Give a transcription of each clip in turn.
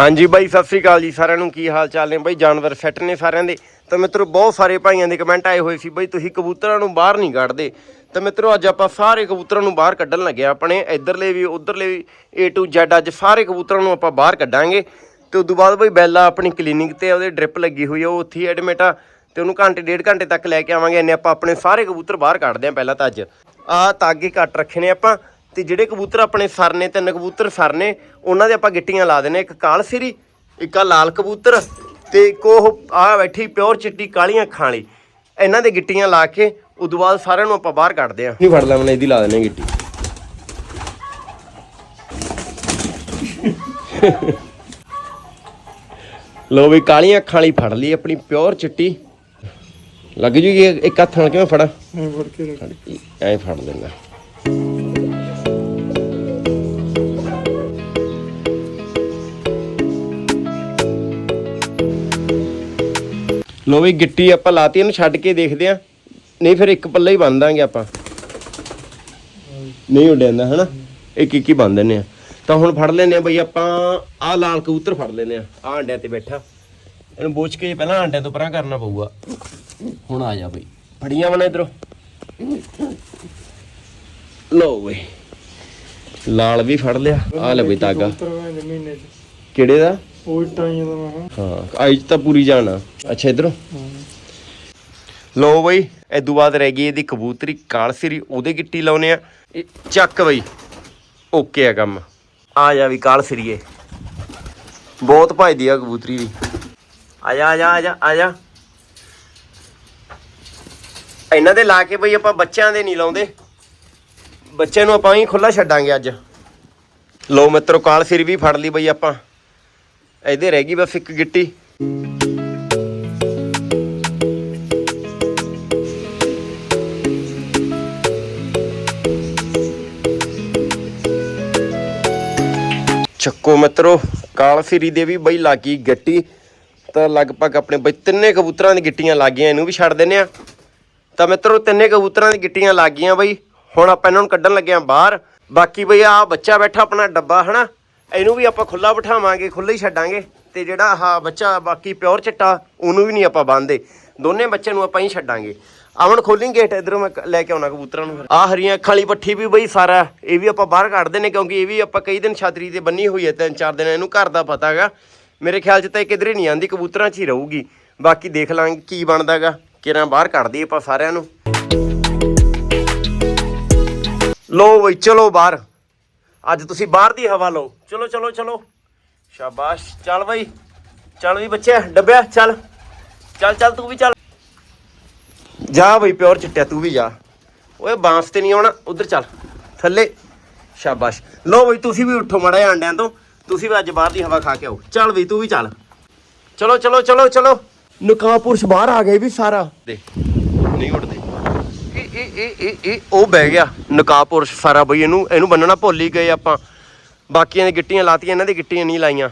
ਹਾਂਜੀ ਬਾਈ, ਸਤਿ ਸ੍ਰੀ ਅਕਾਲ ਜੀ, ਸਾਰਿਆਂ ਨੂੰ ਕੀ ਹਾਲ ਚਾਲ ਨੇ? ਬਾਈ, ਜਾਨਵਰ ਸੈੱਟ ਨੇ ਸਾਰਿਆਂ ਦੇ। ਤਾਂ ਮਿੱਤਰੋ, ਬਹੁਤ ਸਾਰੇ ਭਾਈਆਂ ਦੇ ਕਮੈਂਟ ਆਏ ਹੋਏ ਸੀ, ਬਾਈ, ਤੁਸੀਂ ਕਬੂਤਰਾਂ ਨੂੰ ਬਾਹਰ ਨਹੀਂ ਕੱਢਦੇ। ਤਾਂ ਮਿੱਤਰੋ, ਅੱਜ ਆਪਾਂ ਸਾਰੇ ਕਬੂਤਰਾਂ ਨੂੰ ਬਾਹਰ ਕੱਢਣ ਲੱਗੇ ਹਾਂ ਆਪਣੇ, ਇਧਰਲੇ ਵੀ, ਉਧਰਲੇ ਵੀ, A to Z, ਅੱਜ ਸਾਰੇ ਕਬੂਤਰਾਂ ਨੂੰ ਆਪਾਂ ਬਾਹਰ ਕੱਢਾਂਗੇ। ਤੇ ਤੋਂ ਬਾਅਦ ਬਾਈ, ਬੈਲਾ ਆਪਣੀ ਕਲੀਨਿਕ ਤੇ ਉਹਦੇ ਡ੍ਰਿਪ ਲੱਗੀ ਹੋਈ ਆ, ਉਹ ਉੱਥੇ ਐਡਮਿਟ ਆ। ਤੇ ਉਹਨੂੰ ਘੰਟੇ, ਡੇਢ ਘੰਟੇ ਤੱਕ ਲੈ ਕੇ ਆਵਾਂਗੇ। ਇੰਨੇ ਆਪਾਂ ਆਪਣੇ ਸਾਰੇ ਕਬੂਤਰ ਬਾਹਰ ਕੱਢਦੇ ਆਂ ਪਹਿਲਾਂ ਤਾਂ ਅੱਜ। ਆ ਤਾਗੇ ਕੱਟ ਰੱਖੇ ਨੇ ਆਪਾਂ। ਤੇ ਜਿਹੜੇ ਕਬੂਤਰ ਆਪਣੇ ਸਰ ਨੇ ਤਿੰਨ ਕਬੂਤਰ ਸਰ ਨੇ ਉਹਨਾਂ ਦੇ ਆਪਾਂ ਗਿੱਟੀਆਂ ਲਾ ਦੇਣੇ ਇੱਕ ਕਾਲ ਸਿਰੀ ਇੱਕ ਆ ਲਾਲ ਕਬੂਤਰ ਤੇ ਇੱਕ ਉਹ ਆ ਬੈਠੀ ਪਿਓਰ ਚਿੱਟੀ ਕਾਲੀਆਂ ਅੱਖਾਂ ਵਾਲੀ ਇਹਨਾਂ ਦੇ ਗਿੱਟੀਆਂ ਲਾ ਕੇ ਉਦੋਂ ਬਾਅਦ ਸਾਰਿਆਂ ਨੂੰ ਆਪਾਂ ਬਾਹਰ ਕੱਢਦੇ ਆਂ ਨਹੀਂ ਫੜ ਲੈ ਮੈਨੇ ਇਹਦੀ ਲਾ ਦੇਣੇ ਗਿੱਟੀ। ਲੋ ਵੀ ਕਾਲੀਆਂ ਅੱਖਾਂ ਵਾਲੀ ਫੜ ਲਈ ਆਪਣੀ ਪਿਓਰ ਚਿੱਟੀ। ਲੱਗ ਜੂਗੀ ਇੱਕ ਹੱਥ ਨਾਲ ਕਿਵੇਂ ਫੜਾ? ਮੈਂ ਫੜ ਕੇ ਰੱਖ। ਐਂ ਫੜ ਲੈਂਦਾ। ਲੋ ਵੀ ਗਿੱਟੀ ਆਪਾਂ ਲਾਤੀ ਇਹਨੂੰ ਛੱਡ ਕੇ ਦੇਖਦੇ ਆ ਨਹੀਂ ਫਿਰ ਇੱਕ ਪੱਲਾ ਹੀ ਬੰਨ ਦਾਂਗੇ ਆਪਾਂ। ਨਹੀਂ ਉੱਡਿਆਂਦਾ ਹਨਾ? ਇੱਕ ਇੱਕ ਹੀ ਬੰਨ ਦਿੰਨੇ ਆ ਤਾਂ ਹੁਣ ਫੜ ਲੈਨੇ ਆ ਬਈ ਆਪਾਂ ਆਹ ਲਾਲ ਕਬੂਤਰ ਫੜ ਲੈਨੇ ਆ ਆਹ ਅੰਡਿਆਂ ਤੇ ਬੈਠਾ। ਇਹਨੂੰ ਬੋਚ ਕੇ ਪਹਿਲਾਂ ਅੰਡਿਆਂ ਤੋਂ ਪਰਾਂ ਕਰਨਾ ਪਊਗਾ। ਹੁਣ ਆ ਜਾ ਬਈ। ਫੜੀਆਂ ਵਣਾ ਇਧਰੋਂ। ਲੋ ਵੇ ਲਾਲ ਵੀ ਫੜ ਲਿਆ। ਆ ਲੈ ਬਈ ਤਾਗਾ। ਕਿਹੜੇ ਦਾ? ਉਹ ਟਾਈਆਂ ਦਾ ਮੈਂ ਹਾਂ ਆਈ ਤਾਂ ਪੂਰੀ ਜਾਣਾ ਅੱਛਾ, ਇਧਰੋਂ? ਲੋ ਬਈ ਇਦੋਂ ਬਾਅਦ ਰਹਿ ਗਈ ਇਹਦੀ ਕਬੂਤਰੀ ਕਾਲ ਸਿਰੀ ਉਹਦੇ ਗਿੱਟੀ ਲਾਉਨੇ ਆ। ਇਹ ਚੱਕ ਬਈ, ਓਕੇ ਆ ਕੰਮ। ਆ ਜਾ ਵੀ ਕਾਲ ਸਿਰੀਏ ਬਹੁਤ ਭਜਦੀ ਆ ਕਬੂਤਰੀ ਵੀ। ਆ ਜਾ ਆ ਜਾ ਆ ਜਾ ਆ ਜਾ। ਇਹਨਾਂ ਦੇ ਲਾ ਕੇ ਬਈ ਆਪਾਂ ਬੱਚਿਆਂ ਦੇ ਨਹੀਂ ਲਾਉਂਦੇ। ਬੱਚਿਆਂ ਨੂੰ ਆਪਾਂ ਹੀ ਖੁੱਲਾ ਛੱਡਾਂਗੇ ਅੱਜ। ਲੋ ਮਿੱਤਰੋ ਕਾਲ ਸਿਰੀ ਵੀ ਫੜ ਲਈ ਬਈ ਆਪਾਂ। ਇਹਦੇ ਰਹਿ ਗਈ ਬਸ ਇੱਕ ਗਿੱਟੀ। ਚੱਕੋ ਮਿੱਤਰੋ, ਕਾਲ ਫਿਰੀ ਦੇ ਵੀ ਬਈ ਲੱਗੀ ਗੱਟੀ। ਤਾਂ ਲਗਭਗ ਆਪਣੇ ਬਈ ਤਿੰਨੇ ਕਬੂਤਰਾਂ ਦੀ ਗਿੱਟੀਆਂ ਲੱਗ ਗਈਆਂ, ਇਹਨੂੰ ਵੀ ਛੱਡ ਦਿੰਨੇ ਆ। ਤਾਂ ਮਿੱਤਰੋ, ਤਿੰਨੇ ਕਬੂਤਰਾਂ ਦੀ ਗਿੱਟੀਆਂ ਲੱਗ ਗਈਆਂ ਬਈ। ਹੁਣ ਆਪਾਂ ਇਹਨਾਂ ਨੂੰ ਕੱਢਣ ਲੱਗੇ ਆ ਬਾਹਰ। ਬਾਕੀ ਬਈ ਆ ਬੱਚਾ ਬੈਠਾ ਆਪਣਾ ਡੱਬਾ, ਹਨਾ? ਇਹਨੂੰ ਵੀ ਆਪਾਂ ਖੁੱਲਾ ਬਿਠਾਵਾਂਗੇ ਖੁੱਲਾ ਹੀ ਛੱਡਾਂਗੇ ਤੇ ਜਿਹੜਾ ਆਹ ਬੱਚਾ ਬਾਕੀ ਪਿਓਰ ਚਿੱਟਾ, ਉਹਨੂੰ ਵੀ ਨਹੀਂ ਆਪਾਂ ਬੰਨਦੇ ਦੋਨੇ ਬੱਚਿਆਂ ਨੂੰ ਆਪਾਂ ਹੀ ਛੱਡਾਂਗੇ। ਆਵਣ ਖੋਲਿੰਗ ਗੇਟ ਇਧਰੋਂ ਮੈਂ ਲੈ ਕੇ ਆਉਣਾ ਕਬੂਤਰਾਂ ਨੂੰ ਆ ਹਰੀਆਂ ਅੱਖਾਂ ਵਾਲੀ ਪੱਠੀ ਵੀ ਬਈ ਸਾਰਾ, ਇਹ ਵੀ ਆਪਾਂ ਬਾਹਰ ਕੱਢਦੇ ਨੇ ਕਿਉਂਕਿ ਇਹ ਵੀ ਆਪਾਂ ਕਈ ਦਿਨ ਛਾਤਰੀ ਤੇ ਬੰਨੀ ਹੋਈ ਹੈ, ਤਿੰਨ ਚਾਰ ਦਿਨ ਇਹਨੂੰ ਘਰ ਦਾ ਪਤਾ ਹੈਗਾ। ਮੇਰੇ ਖਿਆਲ 'ਚ ਤਾਂ ਇਹ ਕਿਧਰੇ ਨਹੀਂ ਆਂਦੀ, ਕਬੂਤਰਾਂ 'ਚ ਹੀ ਰਹੂਗੀ। ਬਾਕੀ ਦੇਖ ਲਾਂਗੇ ਕੀ ਬਣਦਾਗਾ ਕਿਰਾਂ ਬਾਹਰ ਕੱਢ ਆਪਾਂ ਸਾਰਿਆਂ ਨੂੰ। ਲੋ ਬਈ, ਚਲੋ ਬਾਹਰ। ਅੱਜ ਤੁਸੀਂ ਬਾਹਰ ਦੀ ਹਵਾ ਲਓ। ਚਲੋ ਚਲੋ ਚਲੋ। ਸ਼ਾਬਾਸ਼। ਚੱਲ ਬਈ। ਚੱਲ ਵੀ ਬੱਚੇ ਡੱਬਿਆ, ਚੱਲ। ਚੱਲ ਚੱਲ, ਤੂੰ ਵੀ ਚੱਲ। ਜਾ ਬਈ, ਪਿਓਰ ਚਿੱਟਿਆ, ਤੂੰ ਵੀ ਜਾ। ਓਏ, ਬਾਂਸ ਤੇ ਨਹੀਂ ਆਉਣਾ। ਉਧਰ ਚੱਲ। ਥੱਲੇ। ਸ਼ਾਬਾਸ਼। ਲਓ ਬਈ, ਤੁਸੀਂ ਵੀ ਉੱਠੋ ਮੜਾ ਆਂਡਿਆਂ ਤੋਂ। ਤੁਸੀਂ ਵੀ ਅੱਜ ਬਾਹਰ ਦੀ ਹਵਾ ਖਾ ਕੇ ਆਓ। ਚੱਲ ਬਈ, ਤੂੰ ਵੀ ਚੱਲ। ਚਲੋ ਚਲੋ ਚਲੋ ਚਲੋ। ਨਕਾਪੁਰਸ਼ ਬਾਹਰ ਆ ਗਏ ਵੀ ਸਾਰਾ। ਦੇ ਨਹੀਂ ਉੱਡਦੇ। ਇਹ ਇਹ ਇਹ, ਉਹ ਬਹਿ ਗਿਆ ਨਕਾਪੁਰਸ਼ ਸਾਰਾ ਬਈ ਇਹਨੂੰ ਇਹਨੂੰ ਬੰਨਣਾ ਭੁੱਲ ਹੀ ਗਏ ਆਪਾਂ। ਬਾਕੀਆਂ ਦੀ ਗਿੱਟੀਆਂ ਲਾਤੀਆਂ, ਇਹਨਾਂ ਦੀ ਗਿੱਟੀਆਂ ਨਹੀਂ ਲਾਈਆਂ।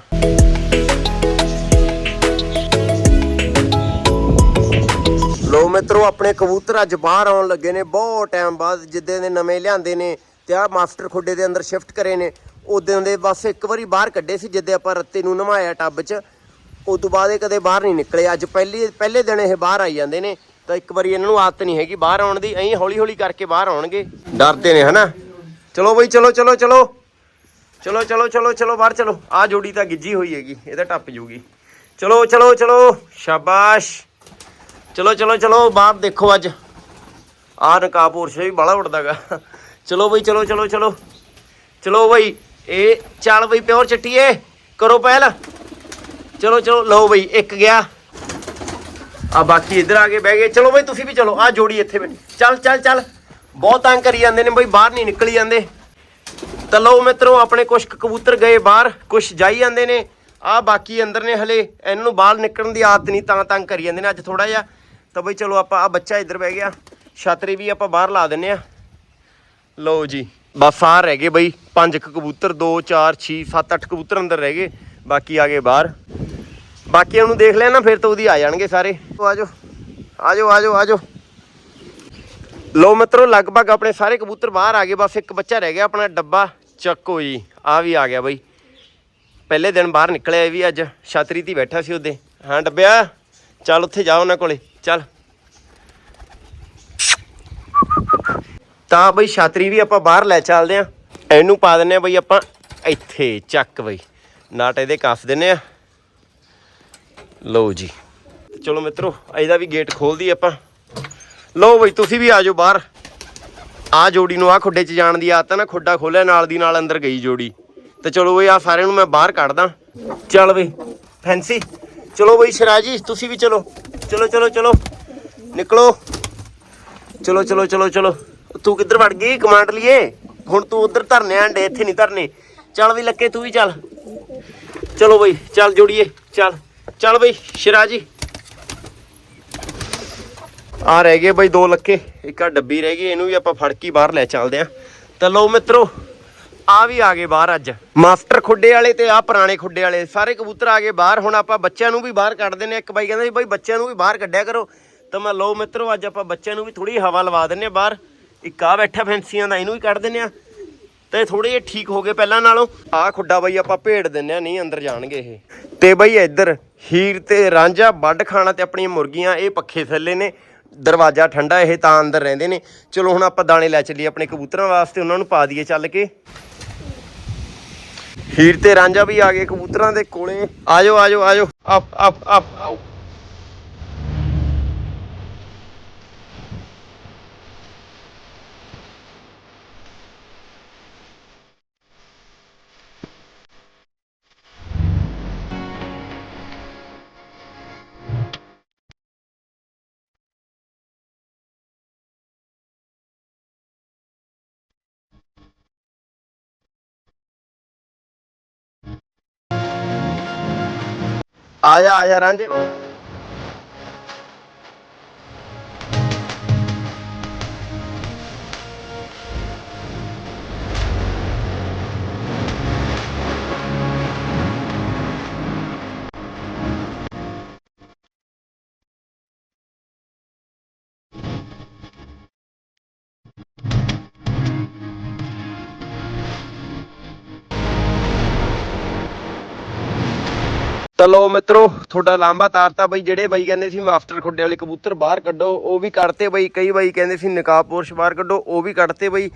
ਲੋ ਮਿੱਤਰੋ, ਆਪਣੇ ਕਬੂਤਰ ਅੱਜ ਬਾਹਰ ਆਉਣ ਲੱਗੇ ਨੇ, ਬਹੁਤ ਟਾਈਮ ਬਾਅਦ ਜਿੱਦੇ ਦੇ ਨਵੇਂ ਲਿਆਂਦੇ ਨੇ ਤੇ ਆ ਮਾਸਟਰ ਖੁੱਡੇ ਦੇ ਅੰਦਰ ਸ਼ਿਫਟ ਕਰੇ ਨੇ ਉਦੋਂ ਦੇ ਬਸ ਇੱਕ ਵਾਰੀ ਬਾਹਰ ਕੱਢੇ ਸੀ, ਜਿੱਦੇ ਆਪਾਂ ਰੱਤੇ ਨੂੰ ਨਵਾਇਆ ਟੱਬ 'ਚ। ਉਸ ਤੋਂ ਬਾਅਦ ਇਹ ਕਦੇ ਬਾਹਰ ਨਹੀਂ ਨਿਕਲੇ, ਅੱਜ ਪਹਿਲੀ, ਪਹਿਲੇ ਦਿਨ ਇਹ ਬਾਹਰ ਆਈ ਜਾਂਦੇ ਨੇ। ਤਾਂ ਇੱਕ ਵਾਰੀ ਇਹਨਾਂ ਨੂੰ ਆਦਤ ਨਹੀਂ ਹੈਗੀ ਬਾਹਰ ਆਉਣ ਦੀ ਐਂ ਹੌਲੀ ਹੌਲੀ ਕਰਕੇ ਬਾਹਰ ਆਉਣਗੇ ਡਰਦੇ ਨੇ ਹਨਾ ਚਲੋ ਬਈ ਚਲੋ ਚਲੋ ਚਲੋ ਚਲੋ ਚਲੋ ਚਲੋ ਚਲੋ ਬਾਹਰ ਚਲੋ ਆ ਜੋੜੀ ਤਾਂ ਗਿੱਜੀ ਹੋਈ ਹੈਗੀ ਇਹ ਤਾਂ ਟੱਪ ਜੂਗੀ ਚਲੋ ਚਲੋ ਚਲੋ ਸ਼ਾਬਾਸ਼ ਚਲੋ ਚਲੋ ਚਲੋ ਬਾਹਰ ਦੇਖੋ ਅੱਜ ਆ ਨਕਾਬਪੁਰ ਸੇ ਵੀ ਬੜਾ ਉੱਡਦਾਗਾ ਚਲੋ ਬਈ ਚਲੋ ਚਲੋ ਚਲੋ ਚਲੋ ਬਈ ਇਹ ਚੱਲ ਬਈ ਪਿਓਰ ਚੱਟੀਏ ਕਰੋ ਪਹਿਲ ਚਲੋ ਚਲੋ ਲਓ ਬਈ ਇੱਕ ਗਿਆ ਆ ਬਾਕੀ ਇੱਧਰ ਆ ਕੇ ਬਹਿ ਗਏ। ਚਲੋ ਬਈ, ਤੁਸੀਂ ਵੀ ਚਲੋ ਆ ਜੋੜੀ ਇੱਥੇ ਬੈਠੀ ਚੱਲ ਚੱਲ ਚੱਲ। ਬਹੁਤ ਤੰਗ ਕਰੀ ਜਾਂਦੇ ਨੇ ਬਈ, ਬਾਹਰ ਨਹੀਂ ਨਿਕਲੀ ਜਾਂਦੇ। ਤਾਂ ਲਓ ਮਿੱਤਰੋ, ਆਪਣੇ ਕੁਝ ਕੁ ਕਬੂਤਰ ਗਏ ਬਾਹਰ ਕੁਝ ਜਾਈ ਜਾਂਦੇ ਨੇ। ਆ ਬਾਕੀ ਅੰਦਰ ਨੇ ਹਲੇ, ਇਹਨਾਂ ਨੂੰ ਬਾਹਰ ਨਿਕਲਣ ਦੀ ਆਦਤ ਨਹੀਂ, ਤਾਂ ਤੰਗ ਕਰੀ ਜਾਂਦੇ ਨੇ ਅੱਜ ਥੋੜਾ ਜਿਹਾ। ਤਾਂ ਬਈ ਚਲੋ ਆਪਾਂ ਆ ਬੱਚਾ ਇੱਧਰ ਬਹਿ ਗਿਆ। ਛਤਰੀ ਵੀ ਆਪਾਂ ਬਾਹਰ ਲਾ ਦਿੰਨੇ ਆ ਲਓ ਜੀ, ਬਸ ਆ ਰਹਿ ਗਏ ਬਈ, ਪੰਜ ਕਬੂਤਰ 2 4 6 7 8 ਕਬੂਤਰ ਅੰਦਰ ਰਹਿ ਗਏ। ਬਾਕੀ ਆ ਗਏ ਬਾਹਰ। ਬਾਕੀਆਂ ਨੂੰ ਦੇਖ ਲਿਆ ਨਾ, ਫਿਰ ਤਾਂ ਉਹਦੀ ਆ ਜਾਣਗੇ ਸਾਰੇ। ਉਹ ਆਜੋ ਆਜੋ ਆਜੋ ਆਜੋ ਲੋ ਮਿੱਤਰੋ, ਲਗਭਗ ਆਪਣੇ ਸਾਰੇ ਕਬੂਤਰ ਬਾਹਰ ਆ ਗਏ, ਬਸ ਇੱਕ ਬੱਚਾ ਰਹਿ ਗਿਆ ਆਪਣਾ ਡੱਬਾ। ਚੱਕੋ ਜੀ ਆ ਵੀ ਆ ਗਿਆ ਬਈ। ਪਹਿਲੇ ਦਿਨ ਬਾਹਰ ਨਿਕਲਿਆ ਇਹ ਵੀ ਅੱਜ, ਛਾਤਰੀ ਤੇ ਬੈਠਾ ਸੀ ਉਹਦੇ। ਹਾਂ, ਡੱਬਿਆ, ਚੱਲ ਉੱਥੇ ਜਾ ਉਹਨਾਂ ਕੋਲੇ, ਚੱਲ। ਤਾਂ ਬਈ ਛਾਤਰੀ ਵੀ ਆਪਾਂ ਬਾਹਰ ਲੈ ਚੱਲਦੇ ਆ। ਇਹਨੂੰ ਪਾ ਦਿੰਨੇ ਆ ਬਈ ਆਪਾਂ ਇੱਥੇ, ਚੱਕ ਬਈ। ਨਾਟ ਇਹਦੇ ਕੱਸ ਦਿੰਨੇ ਆ। ਲਓ ਜੀ। ਚਲੋ ਮਿੱਤਰੋ ਇਹਦਾ ਵੀ ਗੇਟ ਖੋਲਦੀ ਆਪਾਂ। ਲਓ ਬਈ, ਤੁਸੀਂ ਵੀ ਆ ਜਾਓ ਬਾਹਰ। ਆ ਜੋੜੀ ਨੂੰ ਆ ਖੁੱਡੇ 'ਚ ਜਾਣ ਦੀ ਆਦਤ ਆ ਨਾ, ਖੁੱਡਾ ਖੋਲਿਆ, ਨਾਲ ਦੀ ਨਾਲ ਅੰਦਰ ਗਈ ਜੋੜੀ। ਤੇ ਚਲੋ ਬਈ ਆ ਸਾਰਿਆਂ ਨੂੰ ਮੈਂ ਬਾਹਰ ਕੱਢਦਾ। ਚੱਲ ਬਈ ਫੈਂਸੀ ਚਲੋ ਬਈ, ਸਿਰਾਜੀ, ਤੁਸੀਂ ਵੀ ਚਲੋ। ਚਲੋ ਚਲੋ ਚਲੋ। ਨਿਕਲੋ। ਚਲੋ ਚਲੋ ਚਲੋ ਚਲੋ। ਤੂੰ ਕਿੱਧਰ ਵੜ ਗਈ? ਕਮਾਂਡ ਲਈਏ। ਹੁਣ ਤੂੰ ਉਧਰ ਧਰਨੇ ਆਂਡੇ, ਇੱਥੇ ਨਹੀਂ ਧਰਨੇ। ਚੱਲ ਵੀ ਲੱਕੇ, ਤੂੰ ਵੀ ਚੱਲ। ਚਲੋ ਬਈ, ਚੱਲ ਜੋੜੀਏ, ਚੱਲ। ਚੱਲ ਬਈ, ਸ਼ਿਰਾ ਜੀ। ਆ ਰਹਿ ਗਏ ਬਈ ਦੋ ਲੱਕੇ ਇੱਕ ਆ ਡੱਬੀ ਰਹਿ ਗਈ, ਇਹਨੂੰ ਵੀ ਆਪਾਂ ਫੜ ਕੇ ਬਾਹਰ ਲੈ ਚੱਲਦੇ ਆਂ। ਤਾਂ ਲਓ ਮਿੱਤਰੋ ਆ ਵੀ ਆ ਗਏ ਬਾਹਰ ਅੱਜ। ਮਾਸਟਰ ਖੁੱਡੇ ਵਾਲੇ ਤੇ ਆ ਪੁਰਾਣੇ ਖੁੱਡੇ ਵਾਲੇ, ਸਾਰੇ ਕਬੂਤਰ ਆ ਗਏ ਬਾਹਰ। ਹੁਣ ਆਪਾਂ ਬੱਚਿਆਂ ਨੂੰ ਵੀ ਬਾਹਰ ਕੱਢ ਦਿੰਨੇ ਆ। ਇੱਕ ਬਾਈ ਕਹਿੰਦਾ ਸੀ, ਬਾਈ ਬੱਚਿਆਂ ਨੂੰ ਵੀ ਬਾਹਰ ਕੱਢਿਆ ਕਰੋ। ਤਾਂ ਮੈਂ ਲਓ ਮਿੱਤਰੋ, ਅੱਜ ਆਪਾਂ ਬੱਚਿਆਂ ਨੂੰ ਵੀ ਥੋੜੀ ਹਵਾ ਲਵਾ ਦਿੰਨੇ ਆ ਬਾਹਰ। ਇੱਕ ਆ ਬੈਠਾ ਫੈਂਸੀਆਂ ਦਾ, ਇਹਨੂੰ ਵੀ ਕੱਢ ਦਿੰਨੇ ਆ। ਤੇ ਥੋੜੇ ਜਿਹੇ ਠੀਕ ਹੋ ਗਏ ਪਹਿਲਾਂ ਨਾਲੋਂ। ਆ ਖੁੱਡਾ ਬਾਈ ਆਪਾਂ ਭੇੜ ਦਿੰਨੇ ਆ, ਨਹੀਂ ਅੰਦਰ ਜਾਣਗੇ ਇਹ। ਤੇ ਬਈ ਇੱਧਰ ਹੀਰ ਤੇ ਰਾਂਝਾ ਵੱਡ ਖਾਣਾ ਤੇ ਆਪਣੀਆਂ ਮੁਰਗੀਆਂ, ਇਹ ਪੱਖੇ ਥੱਲੇ ਨੇ, ਦਰਵਾਜ਼ਾ ਠੰਡਾ, ਇਹ ਤਾਂ ਅੰਦਰ ਰਹਿੰਦੇ ਨੇ। ਚਲੋ ਹੁਣ ਆਪਾਂ ਦਾਣੇ ਲੈ ਚੱਲੀਏ ਆਪਣੇ ਕਬੂਤਰਾਂ ਵਾਸਤੇ, ਉਹਨਾਂ ਨੂੰ ਪਾ ਦਈਏ ਚੱਲ ਕੇ। ਹੀਰ ਤੇ ਰਾਂਝਾ ਵੀ ਆ ਗਏ ਕਬੂਤਰਾਂ ਦੇ ਕੋਲੇ। ਆਜੋ ਆਜੋ ਆਜੋ ਅਪ ਅਪ ਅਪ ਆਇਆ ਆਇਆ ਰਾਂਝੇ। ਚਲੋ ਮਿੱਤਰੋ, ਤੁਹਾਡਾ ਲਾਂਬਾ ਤਾਰਤਾ ਬਈ, ਜਿਹੜੇ ਬਾਈ ਕਹਿੰਦੇ ਸੀ ਮਾਸਟਰ ਖੁੱਡੇ ਵਾਲੇ ਕਬੂਤਰ ਬਾਹਰ ਕੱਢੋ, ਉਹ ਵੀ ਕੱਢਤੇ ਬਈ, ਕਈ ਬਾਈ ਕਹਿੰਦੇ ਸੀ ਨਕਾਬ ਪੋਰਸ਼ ਬਾਹਰ ਕੱਢੋ, ਉਹ ਵੀ ਕੱਢਤੇ ਬਈ।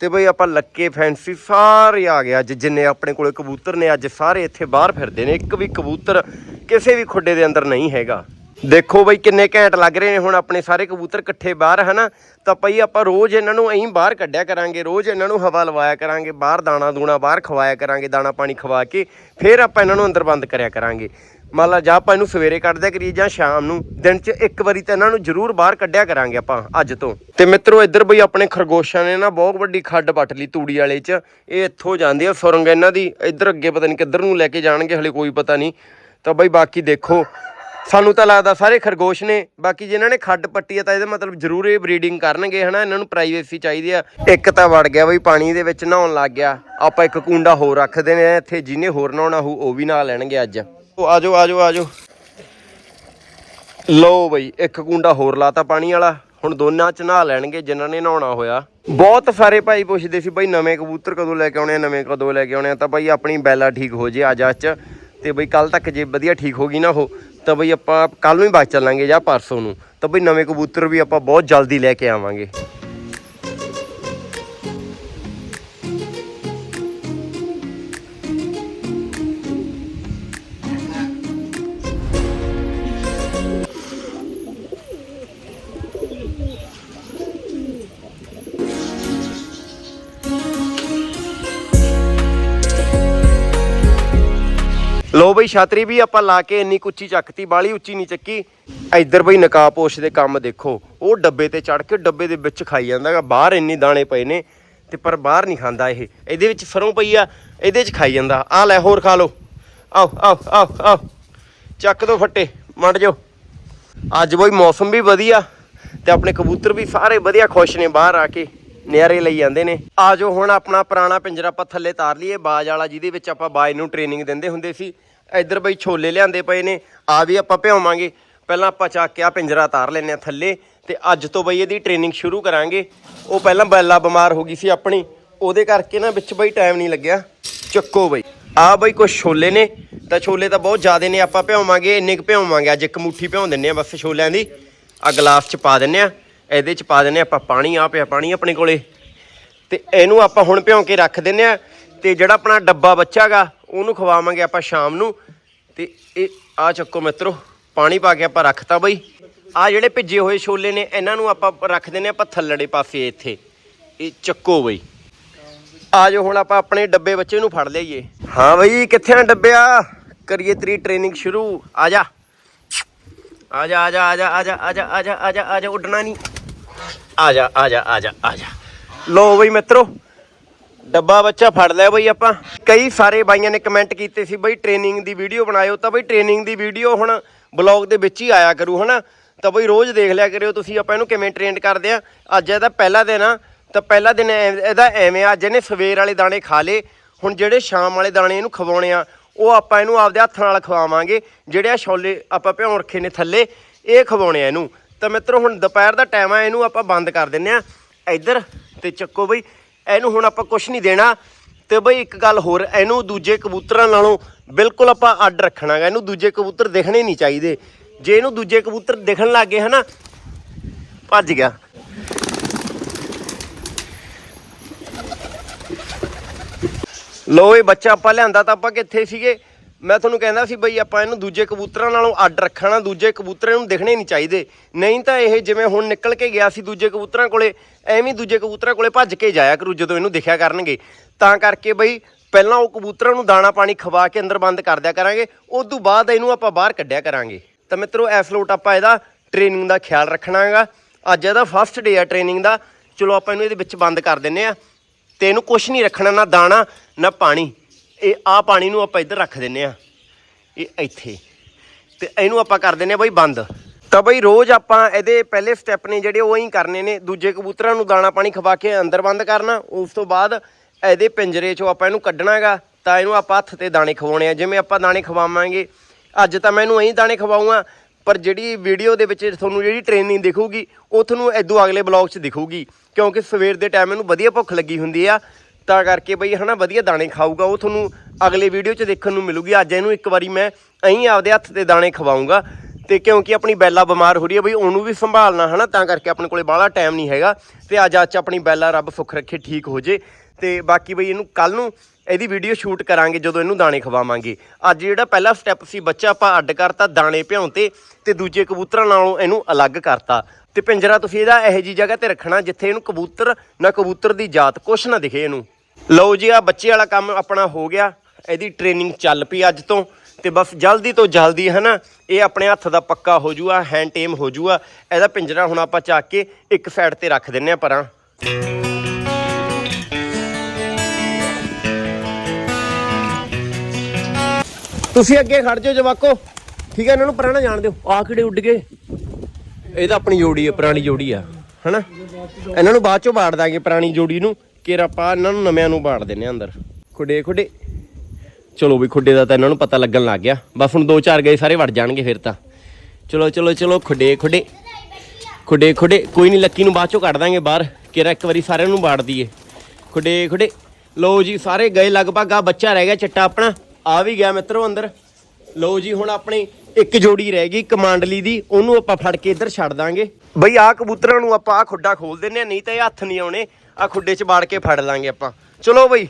ਤੇ ਬਈ ਆਪਾਂ ਲੱਕੇ ਫੈਂਸੀ ਸਾਰੇ ਆ ਗਏ ਅੱਜ, ਜਿੰਨੇ ਆਪਣੇ ਕੋਲੇ ਕਬੂਤਰ ਨੇ, ਅੱਜ ਸਾਰੇ ਇੱਥੇ ਬਾਹਰ ਫਿਰਦੇ ਨੇ, ਇੱਕ ਵੀ ਕਬੂਤਰ ਕਿਸੇ ਵੀ ਖੁੱਡੇ ਦੇ ਅੰਦਰ ਨਹੀਂ ਹੈਗਾ। ਦੇਖੋ ਬਈ ਕਿੰਨੇ ਘੈਂਟ ਲੱਗ ਰਹੇ ਨੇ ਹੁਣ ਆਪਣੇ ਸਾਰੇ ਕਬੂਤਰ ਇਕੱਠੇ ਬਾਹਰ, ਹਨਾ? ਤਾਂ ਪਈ ਆਪਾਂ ਰੋਜ਼ ਇਹਨਾਂ ਨੂੰ ਐਂ ਬਾਹਰ ਕੱਢਿਆ ਕਰਾਂਗੇ, ਰੋਜ਼ ਇਹਨਾਂ ਨੂੰ ਹਵਾ ਲਵਾਇਆ ਕਰਾਂਗੇ, ਬਾਹਰ ਦਾਣਾ ਦੂਣਾ ਬਾਹਰ ਖਵਾਇਆ ਕਰਾਂਗੇ, ਦਾਣਾ ਪਾਣੀ ਖਵਾ ਕੇ ਫਿਰ ਆਪਾਂ ਇਹਨਾਂ ਨੂੰ ਅੰਦਰ ਬੰਦ ਕਰਿਆ ਕਰਾਂਗੇ। ਮੰਨ ਲਾ, ਜਾਂ ਆਪਾਂ ਇਹਨੂੰ ਸਵੇਰੇ ਕੱਢਦੇ ਕਰੀਏ ਜਾਂ ਸ਼ਾਮ ਨੂੰ, ਦਿਨ 'ਚ ਇੱਕ ਵਾਰੀ ਤਾਂ ਇਹਨਾਂ ਨੂੰ ਜ਼ਰੂਰ ਬਾਹਰ ਕੱਢਿਆ ਕਰਾਂਗੇ ਆਪਾਂ ਅੱਜ ਤੋਂ। ਤੇ ਮਿੱਤਰੋ, ਇੱਧਰ ਬਈ ਆਪਣੇ ਖਰਗੋਸ਼ਾਂ ਨੇ ਨਾ ਬਹੁਤ ਵੱਡੀ ਖੱਡ ਪੱਟ ਲਈ ਤੂੜੀ ਵਾਲੇ 'ਚ। ਇਹ ਇੱਥੋਂ ਜਾਂਦੀ ਆ, ਸੁਰੰਗ ਇਹਨਾਂ ਦੀ, ਇੱਧਰ ਅੱਗੇ ਪਤਾ ਨਹੀਂ ਕਿੱਧਰ ਨੂੰ ਲੈ ਕੇ ਜਾਣਗੇ, ਹਲੇ ਕੋਈ ਪਤਾ ਨਹੀਂ ਤਾਂ ਬਈ ਬਾਕੀ ਦੇਖੋ ਸਾਨੂੰ ਤਾਂ ਲੱਗਦਾ ਸਾਰੇ ਖਰਗੋਸ਼ ਨੇ, ਬਾਕੀ ਜਿਨ੍ਹਾਂ ਨੇ ਖੱਡ ਪੱਟੀ ਆ ਤਾਂ ਇਹਦਾ ਮਤਲਬ ਜ਼ਰੂਰ ਇਹ ਬਰੀਡਿੰਗ ਕਰਨਗੇ, ਹਨਾ? ਇਹਨਾਂ ਨੂੰ ਪ੍ਰਾਈਵੇਸੀ ਚਾਹੀਦੀ ਆ। ਇੱਕ ਤਾਂ ਵੜ ਗਿਆ ਬਈ ਪਾਣੀ ਦੇ ਵਿੱਚ, ਨਹਾਉਣ ਲੱਗ ਗਿਆ। ਆਪਾਂ ਇੱਕ ਕੁੰਡਾ ਹੋਰ ਰੱਖਦੇ ਨੇ ਇੱਥੇ ਜਿਹਨੇ ਹੋਰ ਨਹਾਉਣਾ ਹੋਊ, ਉਹ ਵੀ ਨਹਾ ਲੈਣਗੇ ਅੱਜ। ਉਹ ਆਜੋ ਆਜੋ ਆਜੋ। ਲਓ ਬਈ, ਇੱਕ ਕੁੰਡਾ ਹੋਰ ਲਾਤਾ ਪਾਣੀ ਵਾਲਾ। ਹੁਣ ਦੋਨਾਂ ਚ ਨਹਾ ਲੈਣਗੇ, ਜਿਨ੍ਹਾਂ ਨੇ ਨਹਾਉਣਾ ਹੋਇਆ। ਬਹੁਤ ਸਾਰੇ ਭਾਈ ਪੁੱਛਦੇ ਸੀ ਬਈ ਨਵੇਂ ਕਬੂਤਰ ਕਦੋਂ ਲੈ ਕੇ ਆਉਣੇ ਆ, ਨਵੇਂ ਕਦੋਂ ਲੈ ਕੇ ਆਉਣੇ ਆ। ਤਾਂ ਬਈ ਆਪਣੀ ਬੈਲਾ ਠੀਕ ਹੋ ਜੇ ਅੱਜ ਅੱਜ ਤੇ ਬਈ ਕੱਲ ਤੱਕ ਜੇ ਵਧੀਆ ਠੀਕ ਹੋ ਗਈ ਨਾ ਉਹ ਤਾਂ ਬਈ ਆਪਾਂ ਕੱਲ ਨੂੰ ਹੀ ਬਾਅਦ ਚੱਲਾਂਗੇ ਜਾਂ ਪਰਸੋਂ ਨੂੰ। ਤਾਂ ਬਈ ਨਵੇਂ ਕਬੂਤਰ ਵੀ ਆਪਾਂ ਬਹੁਤ ਜਲਦੀ ਲੈ ਕੇ ਆਵਾਂਗੇ। ਲੋ ਬਈ ਛਾਤਰੀ ਵੀ ਆਪਾਂ ਲਾ ਕੇ ਇੰਨੀ ਕੁ ਉੱਚੀ ਚੱਕਤੀ, ਬਾਲੀ ਉੱਚੀ ਨਹੀਂ ਚੱਕੀ। ਇੱਧਰ ਬਈ ਨਕਾਬ ਪੋਸ਼ ਦੇ ਕੰਮ ਦੇਖੋ। ਉਹ ਡੱਬੇ ਤੇ ਚੜ ਕੇ ਡੱਬੇ ਦੇ ਵਿੱਚ ਖਾਈ ਜਾਂਦਾਗਾ ਬਾਹਰ ਇੰਨੇ ਦਾਣੇ ਪਏ ਨੇ ਤੇ ਪਰ ਬਾਹਰ ਨਹੀਂ ਖਾਂਦਾ ਇਹ। ਇਹਦੇ ਵਿੱਚ ਸਰੋਂ ਪਈ ਆ, ਇਹਦੇ 'ਚ ਖਾਈ ਜਾਂਦਾ। ਆ ਲੈ ਹੋਰ ਖਾ ਲੋ ਆਓ ਆਓ ਆਓ ਆਓ। ਚੱਕ ਦੋ ਫੱਟੇ ਮੰਡ ਜੋ ਅੱਜ ਬਈ ਮੌਸਮ ਵੀ ਵਧੀਆ ਤੇ ਆਪਣੇ ਕਬੂਤਰ ਵੀ ਸਾਰੇ ਵਧੀਆ ਖੁਸ਼ ਨੇ ਬਾਹਰ ਆ ਕੇ। ਨਿਆਰੇ ਲਈ ਜਾਂਦੇ ਨੇ। ਆ ਜੋ ਹੁਣ ਆਪਣਾ ਪੁਰਾਣਾ ਪਿੰਜਰਾ ਆਪਾਂ ਥੱਲੇ ਤਾਰ ਲਈਏ। ਬਾਜ ਵਾਲਾ ਜਿਹਦੇ ਵਿੱਚ ਆਪਾਂ ਬਾਜ ਨੂੰ ਟ੍ਰੇਨਿੰਗ ਦਿੰਦੇ ਹੁੰਦੇ ਸੀ। ਇੱਧਰ ਬਈ ਛੋਲੇ ਲਿਆਂਦੇ ਪਏ ਨੇ, ਆ ਵੀ ਆਪਾਂ ਭਿਆਵਾਂਗੇ ਪਹਿਲਾਂ ਆਪਾਂ ਚੱਕ ਕੇ ਆ ਪਿੰਜਰਾ ਤਾਰ ਲੈਨੇ ਆ ਥੱਲੇ ਤੇ ਅੱਜ ਤੋਂ ਬਈ ਇਹਦੀ ਟ੍ਰੇਨਿੰਗ ਸ਼ੁਰੂ ਕਰਾਂਗੇ। ਉਹ ਪਹਿਲਾਂ ਬੈਲਾ ਬਿਮਾਰ ਹੋ ਗਈ ਸੀ ਆਪਣੀ, ਉਹਦੇ ਕਰਕੇ ਨਾ ਵਿੱਚ ਬਈ ਟਾਈਮ ਨਹੀਂ ਲੱਗਿਆ। ਚੱਕੋ ਬਈ। ਆ ਬਈ ਕੁਛ ਛੋਲੇ ਨੇ, ਤਾਂ ਛੋਲੇ ਤਾਂ ਬਹੁਤ ਜ਼ਿਆਦੇ ਨੇ, ਆਪਾਂ ਭਿਓਵਾਂਗੇ, ਇੰਨੇ ਕੁ ਭਿਓਵਾਂਗੇ। ਅੱਜ ਇੱਕ ਮੁੱਠੀ ਭਿਉਂ ਦਿੰਨੇ ਆ ਬਸ ਛੋਲਿਆਂ ਦੀ। ਆ ਗਲਾਸ ਚ ਪਾ ਦਿੰਨੇ ਆ, ਇਹਦੇ ਚ ਪਾ ਦਿੰਨੇ ਆ ਆਪਾਂ ਪਾਣੀ ਆ ਪਿਆ ਪਾਣੀ ਆਪਣੇ ਕੋਲੇ। ਤੇ ਇਹਨੂੰ ਆਪਾਂ ਹੁਣ ਭਿਉਂ ਕੇ ਰੱਖ ਦਿੰਨੇ ਆ, ਤੇ ਜਿਹੜਾ ਆਪਣਾ ਡੱਬਾ ਬੱਚਾਗਾ ਉਹਨੂੰ ਖਵਾਵਾਂਗੇ ਆਪਾਂ ਸ਼ਾਮ ਨੂੰ ਤੇ ਇਹ ਆ ਚੱਕੋ ਮਿੱਤਰੋ ਪਾਣੀ ਪਾ ਕੇ ਆਪਾਂ ਰੱਖਤਾ ਬਈ ਆ ਜਿਹੜੇ ਭਿੱਜੇ ਹੋਏ ਛੋਲੇ ਨੇ ਇਹਨਾਂ ਨੂੰ ਆਪਾਂ ਰੱਖ ਦਿੰਨੇ ਆਪਾਂ ਥੱਲੜੇ ਪਾਸੇ ਇੱਥੇ ਇਹ ਚੱਕੋ ਬਈ ਆ ਜਾਓ ਹੁਣ ਆਪਾਂ ਆਪਣੇ ਡੱਬੇ ਬੱਚੇ ਨੂੰ ਫੜ ਲਈਏ ਹਾਂ ਬਈ ਕਿੱਥੇ ਆ ਡੱਬਿਆ ਕਰੀਏ ਤੇਰੀ ਟ੍ਰੇਨਿੰਗ ਸ਼ੁਰੂ ਆ ਜਾ ਆ ਜਾ ਆ ਜਾ ਆ ਜਾ ਆ ਜਾ ਆ ਜਾ ਆ ਜਾ ਆ ਜਾ ਆ ਜਾ ਉੱਡਣਾ ਨਹੀਂ ਆ ਜਾ ਆ ਜਾ ਆ ਜਾ ਆ ਜਾ ਲੋ ਬਈ ਮਿੱਤਰੋ ਡੱਬਾ ਬੱਚਾ ਫੜ ਲਿਆ ਬਈ ਆਪਾਂ। ਕਈ ਸਾਰੇ ਬਾਈਆਂ ਨੇ ਕਮੈਂਟ ਕੀਤੇ ਸੀ ਬਈ ਟ੍ਰੇਨਿੰਗ ਦੀ ਵੀਡੀਓ ਬਣਾਇਓ, ਤਾਂ ਬਈ ਟ੍ਰੇਨਿੰਗ ਦੀ ਵੀਡੀਓ ਹੁਣ ਬਲੌਗ ਦੇ ਵਿੱਚ ਹੀ ਆਇਆ ਕਰੂ, ਹਨਾ? ਤਾਂ ਬਈ ਰੋਜ਼ ਦੇਖ ਲਿਆ ਕਰਿਓ ਤੁਸੀਂ, ਆਪਾਂ ਇਹਨੂੰ ਕਿਵੇਂ ਟ੍ਰੇਨ ਕਰਦੇ ਆ। ਅੱਜ ਇਹਦਾ ਪਹਿਲਾ ਦਿਨ ਆ, ਤਾਂ ਪਹਿਲਾ ਦਿਨ ਐ- ਇਹਦਾ ਐਵੇਂ ਆ, ਅੱਜ ਇਹਨੇ ਸਵੇਰ ਵਾਲੇ ਦਾਣੇ ਖਾ ਲਏ, ਹੁਣ ਜਿਹੜੇ ਸ਼ਾਮ ਵਾਲੇ ਦਾਣੇ ਇਹਨੂੰ ਖਵਾਉਣੇ ਆ, ਉਹ ਆਪਾਂ ਇਹਨੂੰ ਆਪਦੇ ਹੱਥ ਨਾਲ ਖਵਾਵਾਂਗੇ, ਜਿਹੜੇ ਆ ਛੋਲੇ ਆਪਾਂ ਭਿਉਂ ਰੱਖੇ ਨੇ ਥੱਲੇ, ਇਹ ਖਵਾਉਣੇ ਆ ਇਹਨੂੰ। ਤਾਂ ਮਿੱਤਰੋ, ਹੁਣ ਦੁਪਹਿਰ ਦਾ ਟਾਈਮ ਆ, ਇਹਨੂੰ ਆਪਾਂ ਬੰਦ ਕਰ ਦਿੰਨੇ ਆ। ਇੱਧਰ ਤੇ ਚੱਕੋ ਬਈ ਇਹਨੂੰ ਹੁਣ ਆਪਾਂ ਕੁਝ ਨਹੀਂ ਦੇਣਾ। ਤੇ ਬਈ ਇੱਕ ਗੱਲ ਹੋਰ, ਇਹਨੂੰ ਦੂਜੇ ਕਬੂਤਰਾਂ ਨਾਲੋਂ ਬਿਲਕੁਲ ਆਪਾਂ ਅੱਡ ਰੱਖਣਾਗਾ। ਇਹਨੂੰ ਦੂਜੇ ਕਬੂਤਰ ਦਿਖਣੇ ਨਹੀਂ ਚਾਹੀਦੇ। ਜੇ ਇਹਨੂੰ ਦੂਜੇ ਕਬੂਤਰ ਦਿਖਣ ਲੱਗ ਗਏ ਹਨਾ, ਭੱਜ ਗਿਆ। ਲੋ ਇਹ ਬੱਚਾ ਆਪਾਂ ਲਿਆਂਦਾ ਤਾਂ ਆਪਾਂ ਕਿੱਥੇ ਸੀਗੇ? ਮੈਂ ਤੁਹਾਨੂੰ ਕਹਿੰਦਾ ਸੀ ਬਈ ਆਪਾਂ ਇਹਨੂੰ ਦੂਜੇ ਕਬੂਤਰਾਂ ਨਾਲੋਂ ਅੱਡ ਰੱਖਣਾ, ਦੂਜੇ ਕਬੂਤਰ ਇਹਨੂੰ ਦਿਖਣੇ ਨਹੀਂ ਚਾਹੀਦੇ। ਨਹੀਂ ਤਾਂ ਇਹ ਜਿਵੇਂ ਹੁਣ ਨਿਕਲ ਕੇ ਗਿਆ ਸੀ ਦੂਜੇ ਕਬੂਤਰਾਂ ਕੋਲੇ, ਐਵੇਂ ਦੂਜੇ ਕਬੂਤਰਾਂ ਕੋਲੇ ਭੱਜ ਕੇ ਜਾਇਆ ਕਰੂ ਜਦੋਂ ਇਹਨੂੰ ਦਿਖਿਆ ਕਰਨਗੇ। ਤਾਂ ਕਰਕੇ ਬਈ ਪਹਿਲਾਂ ਉਹ ਕਬੂਤਰਾਂ ਨੂੰ ਦਾਣਾ ਪਾਣੀ ਖਵਾ ਕੇ ਅੰਦਰ ਬੰਦ ਕਰ ਦਿਆ ਕਰਾਂਗੇ ਉਸ ਤੋਂ ਬਾਅਦ ਇਹਨੂੰ ਆਪਾਂ ਬਾਹਰ ਕੱਢਿਆ ਕਰਾਂਗੇ। ਤਾਂ ਮਿੱਤਰੋ, ਐਸ ਲੋਟ ਆਪਾਂ ਇਹਦਾ ਟ੍ਰੇਨਿੰਗ ਦਾ ਖਿਆਲ ਰੱਖਣਾ ਹੈਗਾ ਅੱਜ ਇਹਦਾ ਫਸਟ ਡੇ ਆ ਟ੍ਰੇਨਿੰਗ ਦਾ। ਚਲੋ ਆਪਾਂ ਇਹਨੂੰ ਇਹਦੇ ਵਿੱਚ ਬੰਦ ਕਰ ਦਿੰਨੇ ਆ। ਤੇ ਇਹਨੂੰ ਕੁਝ ਨਹੀਂ ਰੱਖਣਾ, ਨਾ ਦਾਣਾ, ਨਾ ਪਾਣੀ। ਇਹ ਆ ਪਾਣੀ ਨੂੰ ਆਪਾਂ ਇੱਧਰ ਰੱਖ ਦਿੰਨੇ ਆ। ਇਹ ਇੱਥੇ। ਤੇ ਇਹਨੂੰ ਆਪਾਂ ਕਰ ਦਿੰਨੇ ਆ ਬਈ ਬੰਦ। ਤਾਂ ਬਈ ਰੋਜ਼ ਆਪਾਂ ਇਹਦੇ ਪਹਿਲੇ ਸਟੈਪ ਨੇ ਜਿਹੜੇ ਉਹ ਹੀ ਕਰਨੇ ਨੇ। ਦੂਜੇ ਕਬੂਤਰਾਂ ਨੂੰ ਦਾਣਾ ਪਾਣੀ ਖਵਾ ਕੇ ਅੰਦਰ ਬੰਦ ਕਰਨਾ। ਉਸ ਤੋਂ ਬਾਅਦ ਇਹਦੇ ਪਿੰਜਰੇ 'ਚੋਂ ਆਪਾਂ ਇਹਨੂੰ ਕੱਢਣਾ ਹੈਗਾ। ਤਾਂ ਇਹਨੂੰ ਆਪਾਂ ਹੱਥ ਤੇ ਦਾਣੇ ਖਵਾਉਣੇ ਆ। ਜਿਵੇਂ ਆਪਾਂ ਦਾਣੇ ਖਵਾਵਾਂਗੇ, ਅੱਜ ਤਾਂ ਮੈਂ ਇਹਨੂੰ ਐਂ ਦਾਣੇ ਖਵਾਉਂਗਾ ਪਰ ਜਿਹੜੀ ਵੀਡੀਓ ਦੇ ਵਿੱਚ ਤੁਹਾਨੂੰ ਜਿਹੜੀ ਟ੍ਰੇਨਿੰਗ ਦਿਖੂਗੀ, ਉਹ ਤੁਹਾਨੂੰ ਇਦੋਂ ਅਗਲੇ ਬਲੌਗ 'ਚ ਦਿਖੂਗੀ। ਕਿਉਂਕਿ ਸਵੇਰ ਦੇ ਟਾਈਮ ਇਹਨੂੰ ਵਧੀਆ ਭੁੱਖ ਲੱਗੀ ਹੁੰਦੀ ਆ। ਤਾਂ ਕਰਕੇ ਬਈ ਹਨਾ ਵਧੀਆ ਦਾਣੇ ਖਾਊਗਾ, ਉਹ ਤੁਹਾਨੂੰ ਅਗਲੇ ਵੀਡੀਓ 'ਚ ਦੇਖਣ ਨੂੰ ਮਿਲੂਗੀ। ਅੱਜ ਇਹਨੂੰ ਇੱਕ ਵਾਰੀ ਮੈਂ ਐਂ ਆਪਦੇ ਹੱਥ ਤੇ ਦਾਣੇ ਖਵਾਉਂਗਾ ਤੇ ਕਿਉਂਕਿ ਆਪਣੀ ਬੈਲਾ ਬਿਮਾਰ ਹੋ ਰਹੀ ਹੈ ਬਈ, ਉਹਨੂੰ ਵੀ ਸੰਭਾਲਣਾ ਹਨਾ, ਤਾਂ ਕਰਕੇ ਆਪਣੇ ਕੋਲੇ ਬਾਹਲਾ ਟਾਈਮ ਨਹੀਂ ਹੈਗਾ। ਤੇ ਅੱਜ ਅੱਜ ਆਪਣੀ ਬੈਲਾ ਰੱਬ ਸੁੱਖ ਰੱਖੇ, ਠੀਕ ਹੋ ਜੇ। ਤੇ ਬਾਕੀ ਬਈ ਇਹਨੂੰ ਕੱਲ ਨੂੰ ਇਹਦੀ ਵੀਡੀਓ ਸ਼ੂਟ ਕਰਾਂਗੇ, ਜਦੋਂ ਇਹਨੂੰ ਦਾਣੇ ਖਵਾਵਾਂਗੇ। ਅੱਜ ਜਿਹੜਾ ਪਹਿਲਾ ਸਟੈਪ ਸੀ, ਬੱਚਾ ਆਪਾਂ ਅੱਡ ਕਰਤਾ ਦਾਣੇ ਭਿਉਂ ਤੇ ਤੇ ਦੂਜੇ ਕਬੂਤਰਾਂ ਨਾਲੋਂ ਇਹਨੂੰ ਅਲੱਗ ਕਰਤਾ। ਤੇ ਪਿੰਜਰਾ ਤੁਸੀਂ ਇਹਦਾ ਇਹੋ ਜੀ ਜਗ੍ਹਾ ਤੇ ਰੱਖਣਾ, ਜਿੱਥੇ ਇਹਨੂੰ ਕਬੂਤਰ, ਨਾ ਕਬੂਤਰ ਦੀ ਜਾਤ, ਕੁਛ ਨਾ ਦਿਖੇ ਇਹਨੂੰ। ਲਓ ਜੀ ਆ ਬੱਚੇ ਵਾਲਾ ਕੰਮ ਆਪਣਾ ਹੋ ਗਿਆ। ਇਹਦੀ ਟ੍ਰੇਨਿੰਗ ਚੱਲ ਪਈ ਅੱਜ ਤੋਂ। ਤੇ ਬਸ ਜਲਦੀ ਤੋਂ ਜਲਦੀ ਹੈ ਨਾ ਇਹ ਆਪਣੇ ਹੱਥ ਦਾ ਪੱਕਾ ਹੋ ਜੂਗਾ ਹੈਂਡ ਟੇਮ ਹੋ ਜੂਗਾ ਇਹਦਾ ਪਿੰਜਰਾ ਹੁਣ ਆਪਾਂ ਚੱਕ ਕੇ ਇੱਕ ਸਾਈਡ ਤੇ ਰੱਖ ਦਿੰਨੇ ਆ ਪਰਾਂ। ਤੁਸੀਂ ਅੱਗੇ ਖੜ ਜਾਓ ਜਵਾਕੋ। ਠੀਕ ਹੈ ਇਹਨਾਂ ਨੂੰ ਪਰਾਂ ਨਾ ਜਾਣ ਦਿਓ। ਆ ਕਿਹੜੇ ਉੱਡ ਗਏ? ਇਹ ਤਾਂ ਆਪਣੀ ਜੋੜੀ ਹੈ ਪੁਰਾਣੀ ਜੋੜੀ ਆ ਹਨਾ। ਇਹਨਾਂ ਨੂੰ ਬਾਅਦ ਚੋਂ ਬਾੜ ਦਾਂਗੇ ਪੁਰਾਣੀ ਜੋੜੀ ਨੂੰ। ਕਿਰ ਆਪਾਂ ਇਹਨਾਂ ਨੂੰ ਨਵਿਆਂ ਨੂੰ ਬਾੜ ਦਿੰਨੇ ਆ ਅੰਦਰ। ਖੁੱਡੇ ਖੁੱਡੇ। ਚਲੋ ਵੀ ਖੁੱਡੇ ਦਾ ਤਾਂ ਇਹਨਾਂ ਨੂੰ ਪਤਾ ਲੱਗਣ ਲੱਗ ਗਿਆ। ਬਸ ਹੁਣ ਦੋ ਚਾਰ ਗਏ, ਸਾਰੇ ਵੜ ਜਾਣਗੇ ਫਿਰ ਤਾਂ। ਚਲੋ ਚਲੋ ਚਲੋ, ਖੁੱਡੇ ਖੁੱਡੇ। ਖੁੱਡੇ ਖੁੱਡੇ, ਕੋਈ ਨਹੀਂ, ਲੱਕੀ ਨੂੰ ਬਾਅਦ ਚੋਂ ਕੱਢ ਦਾਂਗੇ ਬਾਹਰ। ਕਿਰਾ ਇੱਕ ਵਾਰੀ ਸਾਰਿਆਂ ਨੂੰ ਬਾੜ ਦਈਏ। ਖੁੱਡੇ ਖੁੱਡੇ। ਲਓ ਜੀ, ਸਾਰੇ ਗਏ ਲਗਭਗ ਆ ਬੱਚਾ ਰਹਿ ਗਿਆ ਚਿੱਟਾ ਆਪਣਾ। ਆ ਵੀ ਗਿਆ ਮਿੱਤਰੋ ਅੰਦਰ। ਲਓ ਜੀ, ਹੁਣ ਆਪਣੀ ਇੱਕ ਜੋੜੀ ਰਹਿ ਗਈ ਕਮਾਂਡਲੀ ਦੀ। ਉਹਨੂੰ ਆਪਾਂ ਫੜ ਕੇ ਇੱਧਰ ਛੱਡ ਦਾਂਗੇ। ਬਈ ਆ ਕਬੂਤਰਾਂ ਨੂੰ ਆਪਾਂ ਆ ਖੁੱਡਾ ਖੋਲ ਦਿੰਨੇ ਆ, ਨਹੀਂ ਤਾਂ ਇਹ ਹੱਥ ਨਹੀਂ ਆਉਣੇ। ਆ ਖੁੱਡੇ 'ਚ ਬਾੜ ਕੇ ਫੜ ਲਾਂਗੇ ਆਪਾਂ। ਚਲੋ ਬਈ।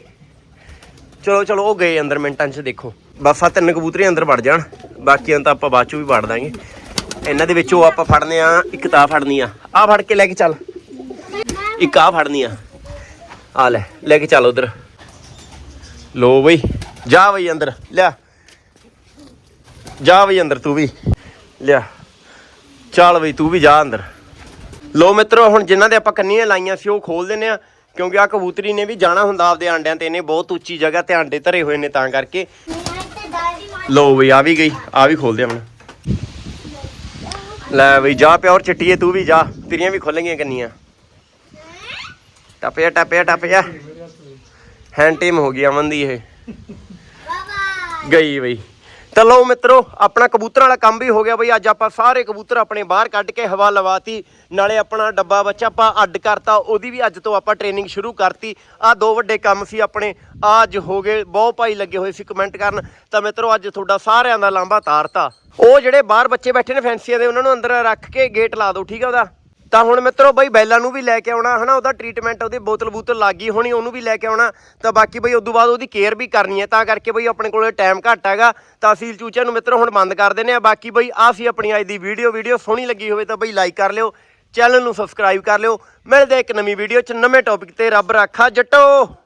ਚਲੋ ਚਲੋ, ਉਹ ਗਏ ਅੰਦਰ ਮਿੰਟਾਂ 'ਚ ਦੇਖੋ। ਬਸ ਤਿੰਨ ਕਬੂਤਰੇ ਅੰਦਰ ਵੜ ਜਾਣ। ਬਾਕੀਆਂ ਤਾਂ ਆਪਾਂ ਬਾਅਦ 'ਚੋਂ ਵੀ ਵੜ ਦਾਂਗੇ। ਇਹਨਾਂ ਦੇ ਵਿੱਚੋਂ ਆਪਾਂ ਫੜਨੇ ਆ, ਇੱਕ ਤਾਂ ਫੜਨੀ ਆ। ਆ ਫੜ ਕੇ ਲੈ ਕੇ ਚੱਲ। ਇੱਕ ਆ ਫੜਨੀ ਆ। ਆ ਲੈ ਲੈ ਕੇ ਚੱਲ ਉਧਰ। ਲੋ ਬਈ, ਜਾ ਬਈ ਅੰਦਰ। ਲਿਆ। ਜਾ ਬਈ ਅੰਦਰ ਤੂੰ ਵੀ। ਲਿਆ। ਚੱਲ ਬਈ, ਤੂੰ ਵੀ ਜਾ ਅੰਦਰ। ਲੋ ਮਿੱਤਰੋ ਹੁਣ ਜਿਨ੍ਹਾਂ ਦੇ ਆਪਾਂ ਕੰਨੀਆਂ ਲਾਈਆਂ ਸੀ ਉਹ ਖੋਲ ਦਿੰਨੇ ਆ ਕਿਉਂਕਿ ਆ ਕਬੂਤਰੀ ਨੇ ਵੀ ਜਾਣਾ ਹੁੰਦਾ ਆਪਦੇ ਆਂਡਿਆਂ ਤੇ ਇਹਨੇ ਬਹੁਤ ਉੱਚੀ ਜਗ੍ਹਾ ਤੇ ਆਂਡੇ ਧਰੇ ਹੋਏ ਨੇ ਤਾਂ ਕਰਕੇ। ਲੋ ਬਈ ਆ ਵੀ ਗਈ ਆ ਵੀ ਖੋਲ ਦੇ ਹੁਣ। ਲੈ ਬਈ ਜਾ ਪਿਓਰ ਚਿੱਟੀਏ ਤੂੰ ਵੀ ਜਾ ਤੇਰੀਆਂ ਵੀ ਖੁੱਲਣਗੀਆਂ ਕੰਨੀਆਂ। ਟੱਪਿਆ ਟੱਪਿਆ ਟੱਪਿਆ ਹੈਂਡ ਟੀਮ ਹੋ ਗਈ ਅਮਨ ਦੀ ਇਹ। ਗਈ ਬਈ। ਤਾਂ ਲਓ ਮਿੱਤਰੋ, ਆਪਣਾ ਕਬੂਤਰਾਂ ਵਾਲਾ ਕੰਮ ਵੀ ਹੋ ਗਿਆ ਬਈ। ਅੱਜ ਆਪਾਂ ਸਾਰੇ ਕਬੂਤਰ ਆਪਣੇ ਬਾਹਰ ਕੱਢ ਕੇ ਹਵਾ ਲਵਾਤੀ, ਨਾਲੇ ਆਪਣਾ ਡੱਬਾ ਬੱਚਾ ਆਪਾਂ ਅੱਡ ਕਰਤਾ, ਉਹਦੀ ਵੀ ਅੱਜ ਤੋਂ ਆਪਾਂ ਟ੍ਰੇਨਿੰਗ ਸ਼ੁਰੂ ਕਰਤੀ। ਆ ਦੋ ਵੱਡੇ ਕੰਮ ਸੀ ਆਪਣੇ। ਆ ਅੱਜ ਹੋ ਗਏ, ਬਹੁਤ ਭਾਈ ਲੱਗੇ ਹੋਏ ਸੀ ਕਮੈਂਟ ਕਰਨ। ਤਾਂ ਮਿੱਤਰੋ, ਅੱਜ ਤੁਹਾਡਾ ਸਾਰਿਆਂ ਦਾ ਲਾਂਭਾ ਤਾਰਤਾ। ਉਹ ਜਿਹੜੇ ਬਾਹਰ ਬੱਚੇ ਬੈਠੇ ਨੇ, ਫੈਂਸੀਆਂ ਦੇ, ਉਹਨਾਂ ਨੂੰ ਅੰਦਰ ਰੱਖ ਕੇ ਗੇਟ ਲਾ ਦਿਓ, ਠੀਕ ਆ ਉਹਦਾ? ਤਾਂ ਹੁਣ ਮਿੱਤਰੋ ਬਈ ਬੈਲਾਂ ਨੂੰ ਵੀ ਲੈ ਕੇ ਆਉਣਾ, ਹਨਾ, ਉਹਦਾ ਟ੍ਰੀਟਮੈਂਟ ਉਹਦੀ ਬੋਤਲ ਬੂਤਲ ਲੱਗ ਗਈ, ਹੋਣੀ ਉਹਨੂੰ ਵੀ ਲੈ ਕੇ ਆਉਣਾ, ਤਾਂ ਬਾਕੀ ਬਈ ਉਦੋਂ ਬਾਅਦ ਉਹਦੀ ਕੇਅਰ ਵੀ ਕਰਨੀ ਹੈ, ਤਾਂ ਕਰਕੇ ਬਈ ਆਪਣੇ ਕੋਲੇ ਟਾਈਮ ਘੱਟ ਹੈਗਾ, ਤਾਂ ਅਸੀਂ ਚੂਚਿਆਂ ਨੂੰ ਮਿੱਤਰੋ ਹੁਣ ਬੰਦ ਕਰ ਦਿੰਦੇ ਆ ਬਾਕੀ ਬਈ ਆ ਸੀ ਆਪਣੀ ਅੱਜ ਦੀ ਵੀਡੀਓ ਵੀਡੀਓ ਸੋਹਣੀ ਲੱਗੀ ਹੋਵੇ ਤਾਂ ਬਈ ਲਾਈਕ ਕਰ ਲਿਓ ਚੈਨਲ ਨੂੰ ਸਬਸਕ੍ਰਾਈਬ ਕਰ ਲਿਓ, ਮਿਲਦੇ ਇੱਕ ਨਵੀਂ ਵੀਡੀਓ 'ਚ, ਨਵੇਂ ਟੌਪਿਕ ਤੇ ਰੱਬ ਰਾਖਾ, ਜੱਟੋ!